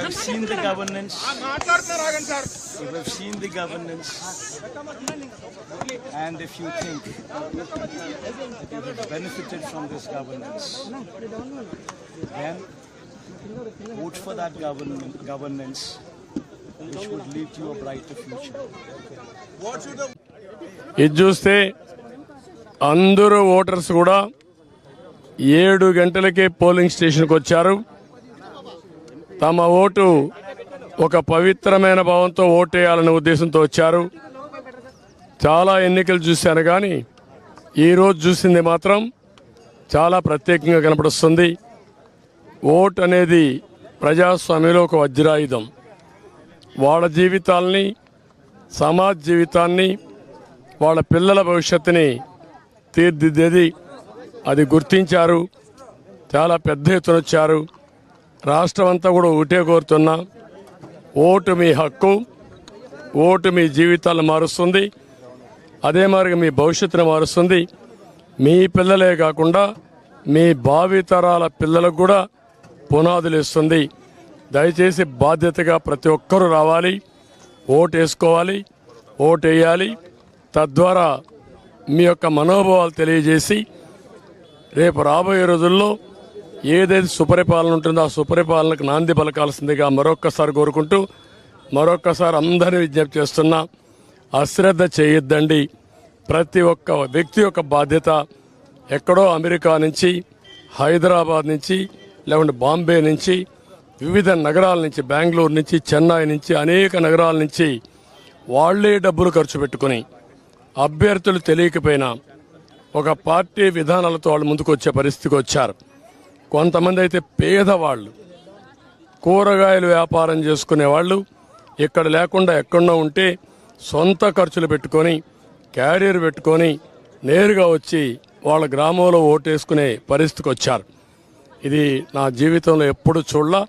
have seen the governance. You have seen the governance. And if you think that you have benefited from this governance, then vote for that government, governance which would lead to a brighter future. ఇది చూస్తే అందరూ voters కూడా ఏడు గంటలకే polling స్టేషన్కి వచ్చారు తమ vote ఒక పవిత్రమైన భావంతో ఓటేయాలనే ఉద్దేశంతో వచ్చారు. చాలా ఎన్నికలు చూశాను కానీ ఈరోజు చూసింది మాత్రం చాలా ప్రత్యేకంగా కనపడుస్తుంది. ఓట్ అనేది ప్రజాస్వామ్యంలో ఒక వజ్రాయుధం. వాళ్ళ జీవితాల్ని సమాజ జీవితాన్ని వాళ్ళ పిల్లల భవిష్యత్తుని తీర్దిద్దేది అది గుర్తించారు. చాలా పెద్ద ఎత్తున వచ్చారు. రాష్ట్రం అంతా కూడా ఒకటే కోరుతున్నా ఓటు మీ హక్కు ఓటు మీ జీవితాలను మారుస్తుంది. అదే మరి మీ భవిష్యత్తును మారుస్తుంది. మీ పిల్లలే కాకుండా మీ భావితరాల పిల్లలకు కూడా పునాదులు ఇస్తుంది దయచేసి బాధ్యతగా ప్రతి ఒక్కరూ రావాలి ఓటు వేసుకోవాలి ఓటు వేయాలి. తద్వారా మీ యొక్క మనోభావాలు తెలియజేసి రేపు రాబోయే రోజుల్లో ఏదైతే సుపరిపాలన ఉంటుందో ఆ సుపరిపాలనకు నాంది పలకాల్సిందిగా మరొక్కసారి కోరుకుంటూ మరొక్కసారి అందరినీ విజ్ఞప్తి చేస్తున్నా అశ్రద్ధ చేయొద్దండి. ప్రతి ఒక్క వ్యక్తి యొక్క బాధ్యత ఎక్కడో అమెరికా నుంచి హైదరాబాద్ నుంచి లేకుంటే బాంబే నుంచి వివిధ నగరాల నుంచి బెంగళూరు నుంచి చెన్నై నుంచి అనేక నగరాల నుంచి వాళ్ళే డబ్బులు ఖర్చు పెట్టుకుని అభ్యర్థులు తెలియకపోయినా ఒక పార్టీ విధానాలతో వాళ్ళు ముందుకు వచ్చే పరిస్థితికి వచ్చారు. కొంతమంది అయితే పేదవాళ్ళు కూరగాయలు వ్యాపారం చేసుకునే వాళ్ళు ఇక్కడ లేకుండా ఎక్కడో ఉంటే సొంత ఖర్చులు పెట్టుకొని క్యారియర్ పెట్టుకొని నేరుగా వచ్చి వాళ్ళ గ్రామంలో ఓటేసుకునే పరిస్థితికి వచ్చారు. ఇది నా జీవితంలో ఎప్పుడు చూడలా.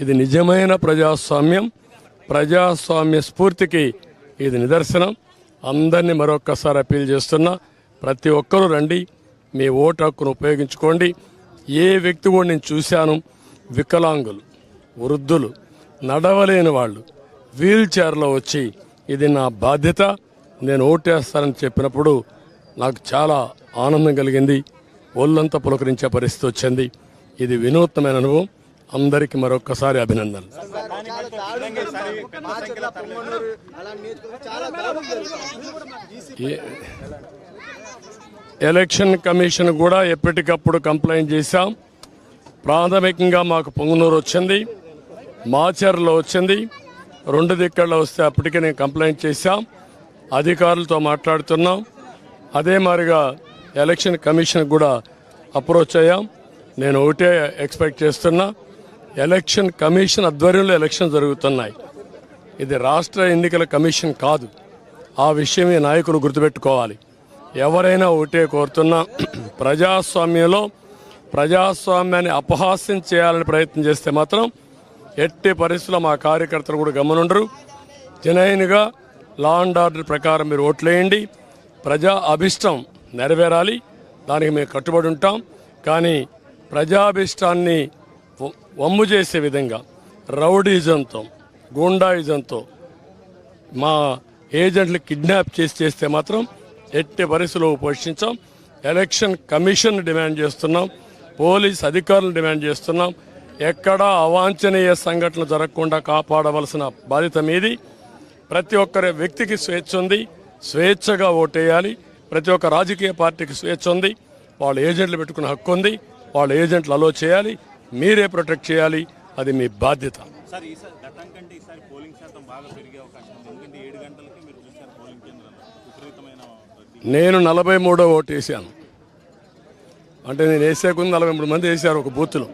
ఇది నిజమైన ప్రజాస్వామ్యం. ప్రజాస్వామ్య స్ఫూర్తికి ఇది నిదర్శనం. అందరినీ మరొక్కసారి అప్పీల్ చేస్తున్నా ప్రతి ఒక్కరూ రండి మీ ఓటు హక్కును ఉపయోగించుకోండి. ఏ వ్యక్తి కూడా నేను చూశాను. వికలాంగులు వృద్ధులు నడవలేని వాళ్ళు వీల్ చైర్లో వచ్చి ఇది నా బాధ్యత నేను ఓటేస్తానని చెప్పినప్పుడు నాకు చాలా ఆనందం కలిగింది. ఒళ్ళంతా పులకరించే పరిస్థితి వచ్చింది. ఇది వినూత్నమైన అనుభవం. అందరికీ మరొకసారి అభినందనలు. చాలా ఏ- ఎలక్షన్ కమిషన్ కూడా ఎప్పటికప్పుడు కంప్లైంట్ చేశాం. ప్రాథమికంగా మాకు పొంగునూరు వచ్చింది మాచర్లో వచ్చింది. రెండు దిక్కల్లో వస్తే అప్పటికే నేను కంప్లైంట్ చేశాం. అధికారులతో మాట్లాడుతున్నాం. అదే మాదిరిగా ఎలక్షన్ కమిషన్ కూడా అప్రోచ్ అయ్యాం. నేను ఒకటే ఎక్స్పెక్ట్ చేస్తున్నా ఎలక్షన్ కమిషన్ ఆధ్వర్యంలో ఎలక్షన్ జరుగుతున్నాయి. ఇది రాష్ట్ర ఎన్నికల కమిషన్ కాదు. ఆ విషయం ఈ నాయకులు గుర్తుపెట్టుకోవాలి. ఎవరైనా ఒకటే కోరుతున్నా ప్రజాస్వామ్యంలో ప్రజాస్వామ్యాన్ని అపహాస్యం చేయాలని ప్రయత్నం చేస్తే మాత్రం ఎట్టి పరిస్థితుల్లో మా కార్యకర్తలు కూడా గమనుండరు. జనైన్గా లా అండ్ ఆర్డర్ ప్రకారం మీరు ఓట్లేయండి. ప్రజా అభిష్టం నెరవేరాలి. దానికి మేము కట్టుబడి ఉంటాం. కానీ ప్రజాభిష్టాన్ని వమ్ము చేసే విధంగా రౌడీజంతో గూండాయిజంతో మా ఏజెంట్లు కిడ్నాప్ చేసి చేస్తే మాత్రం ఎట్టి పరిస్థితుల్లో పోషించాం ఎలక్షన్ కమిషన్ డిమాండ్ చేస్తున్నాం. పోలీస్ అధికారులను డిమాండ్ చేస్తున్నాం. ఎక్కడా అవాంఛనీయ సంఘటనలు జరగకుండా కాపాడవలసిన బాధ్యత మీది. ప్రతి ఒక్కరి వ్యక్తికి స్వేచ్ఛ ఉంది. స్వేచ్ఛగా ఓటేయాలి. ప్రతి ఒక్క రాజకీయ పార్టీకి స్వేచ్ఛ ఉంది. వాళ్ళ ఏజెంట్లు పెట్టుకునే హక్కు ఉంది. వాళ్ళ ఏజెంట్లు అలో చేయాలి. మీరే ప్రొటెక్ట్ చేయాలి. అది మీ బాధ్యత. నేను నలభై మూడో ఓటు వేసాను అంటే నేను వేసేకుంది నలభై మూడు మంది వేసారు ఒక బూత్లో.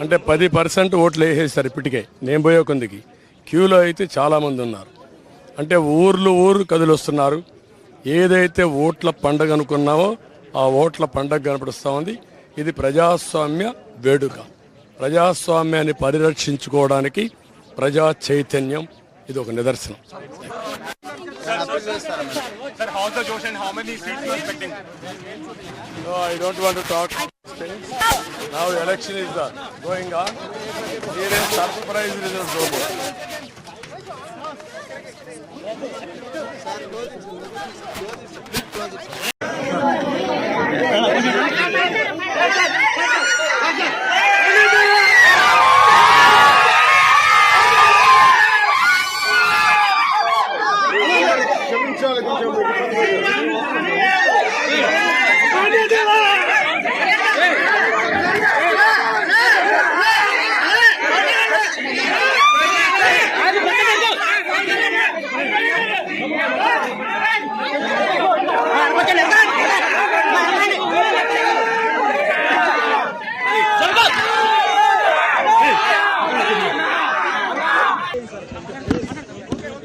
అంటే పది పర్సెంట్ ఓట్లు వేసేసారు ఇప్పటికే. నేను పోయే కొందికి క్యూలో అయితే చాలామంది ఉన్నారు. అంటే ఊర్లు ఊరు కదిలొస్తున్నారు. ఏదైతే ఓట్ల పండగ అనుకున్నామో ఆ ఓట్ల పండగ కనపడుస్తూ ఉంది. ఇది ప్రజాస్వామ్య వేడుక. ప్రజాస్వామ్యాన్ని పరిరక్షించుకోవడానికి ప్రజా చైతన్యం ఇది ఒక నిదర్శనం. Sir, how's the Josh and how many seats you are expecting? No, I don't want to talk. Now election is uh, going on. Here is surprise results over.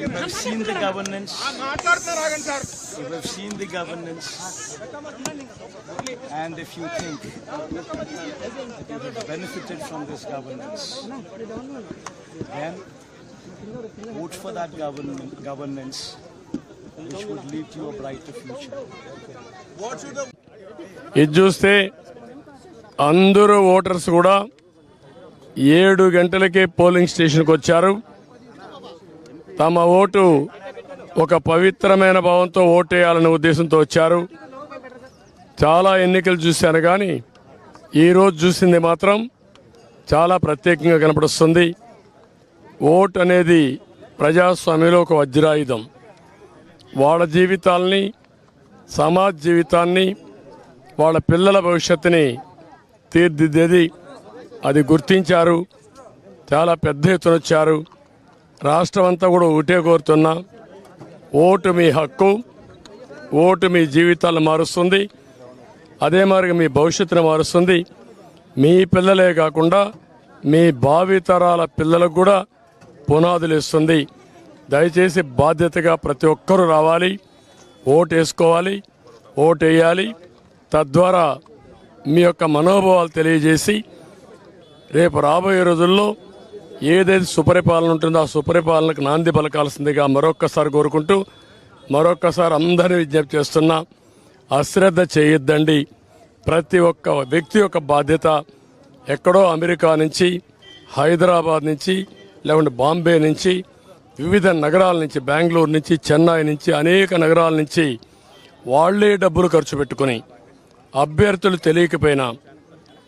We've seen the governance. We've seen the governance. And if you think that you have benefited from this governance, then vote for that government, governance which would lead to a brighter future. ఇది చూస్తే అందరూ voters కూడా ఏడు గంటలకే polling స్టేషన్కి వచ్చారు తమ vote ఒక పవిత్రమైన భావంతో ఓటేయాలనే ఉద్దేశంతో వచ్చారు. చాలా ఎన్నికలు చూశాను కానీ ఈరోజు చూసింది మాత్రం చాలా ప్రత్యేకంగా కనపడుస్తుంది. ఓట్ అనేది ప్రజాస్వామ్యంలో ఒక వజ్రాయుధం. వాళ్ళ జీవితాల్ని సమాజ్ జీవితాన్ని వాళ్ళ పిల్లల భవిష్యత్తుని తీర్దిద్దేది అది గుర్తించారు. చాలా పెద్ద ఎత్తున వచ్చారు. రాష్ట్రం అంతా కూడా ఒకటే కోరుతున్నా ఓటు మీ హక్కు ఓటు మీ జీవితాలను మారుస్తుంది. అదే మాదిరిగా మీ భవిష్యత్తును మారుస్తుంది. మీ పిల్లలే కాకుండా మీ భావితరాల పిల్లలకు కూడా పునాదులు ఇస్తుంది. దయచేసి బాధ్యతగా ప్రతి ఒక్కరూ రావాలి ఓటు వేసుకోవాలి ఓటు వేయాలి తద్వారా మీ యొక్క మనోభావాలు తెలియజేసి రేపు రాబోయే రోజుల్లో ఏదైతే సుపరిపాలన ఉంటుందో ఆ సుపరిపాలనకు నాంది పలకాల్సిందిగా మరొక్కసారి కోరుకుంటూ మరొక్కసారి అందరినీ విజ్ఞప్తి చేస్తున్నా అశ్రద్ధ చేయొద్దండి. ప్రతి ఒక్క వ్యక్తి యొక్క బాధ్యత ఎక్కడో అమెరికా నుంచి హైదరాబాద్ నుంచి లేకుంటే బాంబే నుంచి వివిధ నగరాల నుంచి బెంగళూరు నుంచి చెన్నై నుంచి అనేక నగరాల నుంచి వాళ్ళే డబ్బులు ఖర్చు పెట్టుకుని అభ్యర్థులు తెలియకపోయినా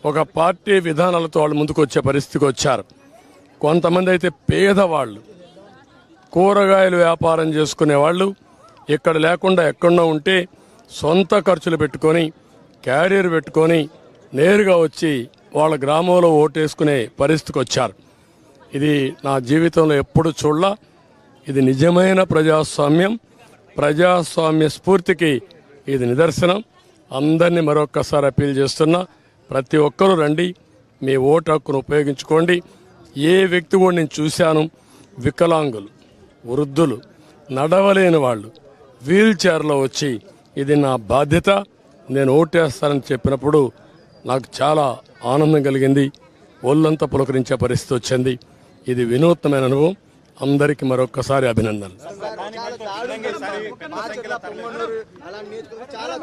ఒక పార్టీ విధానాలతో వాళ్ళు ముందుకు వచ్చే పరిస్థితికి వచ్చారు. కొంతమంది అయితే పేదవాళ్ళు కూరగాయలు వ్యాపారం చేసుకునే వాళ్ళు ఇక్కడ లేకుండా ఎక్కడో ఉంటే సొంత ఖర్చులు పెట్టుకొని క్యారియర్ పెట్టుకొని నేరుగా వచ్చి వాళ్ళ గ్రామంలో ఓటేసుకునే పరిస్థితికి వచ్చారు. ఇది నా జీవితంలో ఎప్పుడు చూడలా. ఇది నిజమైన ప్రజాస్వామ్యం. ప్రజాస్వామ్య స్ఫూర్తికి ఇది నిదర్శనం. అందరినీ మరొక్కసారి అప్పీల్ చేస్తున్నా ప్రతి ఒక్కరూ రండి మీ ఓటు హక్కును ఉపయోగించుకోండి. ఏ వ్యక్తి కూడా నేను చూశాను వికలాంగులు వృద్ధులు నడవలేని వాళ్ళు వీల్ చైర్లో వచ్చి ఇది నా బాధ్యత నేను ఓటేస్తానని చెప్పినప్పుడు నాకు చాలా ఆనందం కలిగింది ఒళ్ళంతా పులకరించే పరిస్థితి వచ్చింది. ఇది వినూత్నమైన అనుభవం. అందరికీ మరొక్కసారి అభినందనలు. చాలా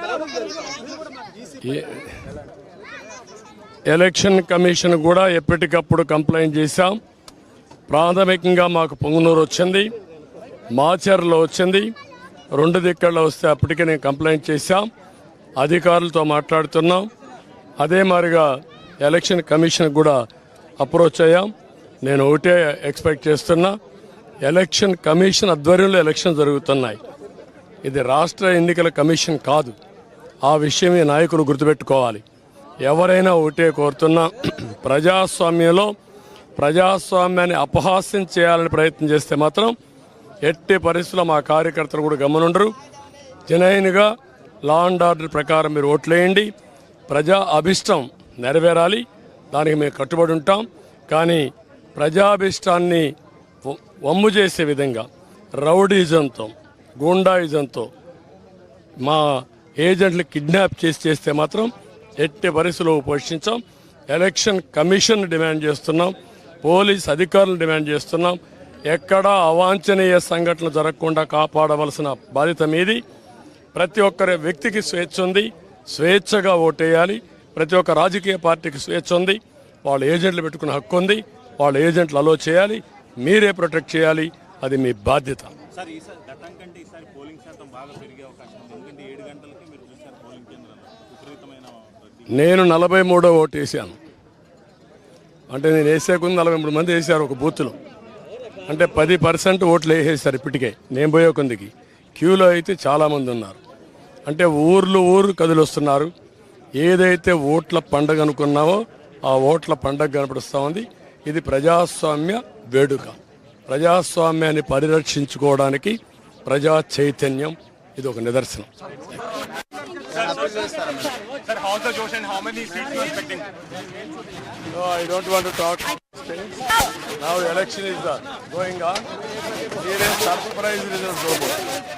ఎలక్షన్ కమిషన్ కూడా ఎప్పటికప్పుడు కంప్లైంట్ చేశాం. ప్రాథమికంగా మాకు పొంగునూరు వచ్చింది. మాచర్లో వచ్చింది. రెండు దిక్కల్లో వస్తే అప్పటికే నేను కంప్లైంట్ చేశాం. అధికారులతో మాట్లాడుతున్నాం. అదే మాదిరిగా ఎలక్షన్ కమిషన్ కూడా అప్రోచ్ అయ్యాం. నేను ఒకటే ఎక్స్పెక్ట్ చేస్తున్నా ఎలక్షన్ కమిషన్ ఆధ్వర్యంలో ఎలక్షన్ జరుగుతున్నాయి. ఇది రాష్ట్ర ఎన్నికల కమిషన్ కాదు. ఆ విషయం ఈ నాయకులు గుర్తుపెట్టుకోవాలి. ఎవరైనా ఒకటే కోరుతున్నా ప్రజాస్వామ్యంలో ప్రజాస్వామ్యాన్ని అపహాస్యం చేయాలని ప్రయత్నం చేస్తే మాత్రం ఎట్టి పరిస్థితుల్లో మా కార్యకర్తలు కూడా గమనుండరు. జనైన్గా లా అండ్ ఆర్డర్ ప్రకారం మీరు ఓట్లేయండి. ప్రజా అభిష్టం నెరవేరాలి. దానికి మేము కట్టుబడి ఉంటాం. కానీ ప్రజాభిష్టాన్ని వమ్ము చేసే విధంగా రౌడీజంతో గూండాయిజంతో మా ఏజెంట్లు కిడ్నాప్ చేసి చేస్తే మాత్రం ఎట్టి పరిస్థితుల్లో పోషించాం. ఎలక్షన్ కమిషన్ డిమాండ్ చేస్తున్నాం. పోలీస్ అధికారులను డిమాండ్ చేస్తున్నాం. ఎక్కడా అవాంఛనీయ సంఘటనలు జరగకుండా కాపాడవలసిన బాధ్యత మీది. ప్రతి ఒక్కరి వ్యక్తికి స్వేచ్ఛ ఉంది. స్వేచ్ఛగా ఓటేయాలి. ప్రతి ఒక్క రాజకీయ పార్టీకి స్వేచ్ఛ ఉంది. వాళ్ళ ఏజెంట్లు పెట్టుకునే హక్కు ఉంది. వాళ్ళ ఏజెంట్లు అలో చేయాలి. మీరే ప్రొటెక్ట్ చేయాలి. అది మీ బాధ్యత. నేను నలభై మూడో ఓటు వేసాను అంటే నేను వేసేకుంది నలభై మూడు మంది వేసారు ఒక బూత్లో. అంటే పది పర్సెంట్ ఓట్లు వేసేసారు ఇప్పటికే. నేను పోయే కొందికి. క్యూలో అయితే చాలామంది ఉన్నారు. అంటే ఊర్లు ఊరు కదిలొస్తున్నారు. ఏదైతే ఓట్ల పండగ అనుకున్నామో ఆ ఓట్ల పండగ కనపడుస్తూ ఉంది. ఇది ప్రజాస్వామ్య వేడుక. ప్రజాస్వామ్యాన్ని పరిరక్షించుకోవడానికి ప్రజా చైతన్యం ఇది ఒక నిదర్శనం. Sir, how's the Josh and how many seats you are expecting? No, I don't want to talk. Now election is uh, going on. Here is surprise result. robot.